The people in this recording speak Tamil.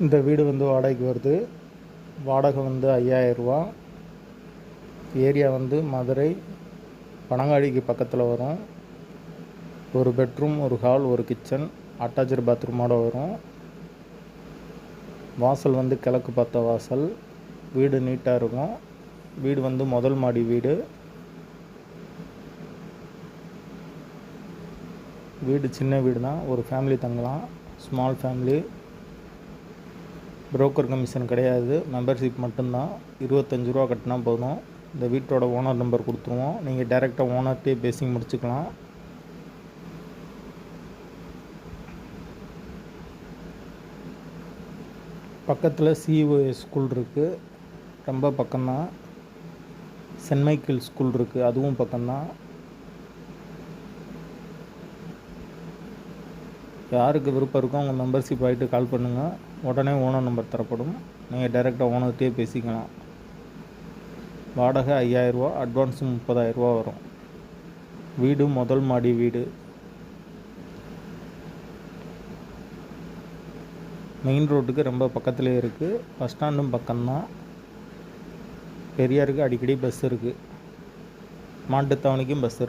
இந்த வீடு வந்து வாடகைக்கு வருது. வாடகை வந்து ஐயாயிரரூவா ஏரியா வந்து மதுரை பனங்காடிக்கு பக்கத்தில் வரும். ஒரு பெட்ரூம் ஒரு ஹால் ஒரு கிச்சன் அட்டாச்சு பாத்ரூமோடு வரும். வாசல் வந்து கிழக்கு பார்த்த வாசல். வீடு நீட்டாக இருக்கும். வீடு வந்து முதல் மாடி வீடு. வீடு சின்ன வீடு தான் ஒரு ஃபேமிலி தங்கலாம். Small family. புரோக்கர் கமிஷன் கிடையாது. மெம்பர்ஷிப் மட்டும்தான். இருபத்தஞ்சி ரூபா கட்டினா போதும். இந்த வீட்டோட ஓனர் நம்பர் கொடுத்துருவோம். நீங்கள் டேரெக்டாக ஓனர்கிட்டே பேசி முடிச்சுக்கலாம். பக்கத்தில் சிஓஎஸ் ஸ்கூல் இருக்குது ரொம்ப பக்கம்தான். சென்ட் ஸ்கூல் இருக்குது அதுவும் பக்கம்தான். யாருக்கு விருப்பம் இருக்கோ அவங்க மெம்பர்ஷிப் ஆகிட்டு கால் பண்ணுங்கள் உடனே ஓனர் நம்பர் தரப்படும். நீங்கள் டைரெக்டாக ஓனர்கிட்டே பேசிக்கலாம். வாடகை ஐயாயிரரூவா அட்வான்ஸும் முப்பதாயிரரூவா வரும். வீடு முதல் மாடி வீடு. மெயின் ரோட்டுக்கு ரொம்ப பக்கத்துலேயே இருக்குது பஸ் ஸ்டாண்டும் பக்கம்தான். பெரியாருக்கு அடிக்கடி பஸ் இருக்குது மாட்டுத்தாவணிக்கும் பஸ் இருக்குது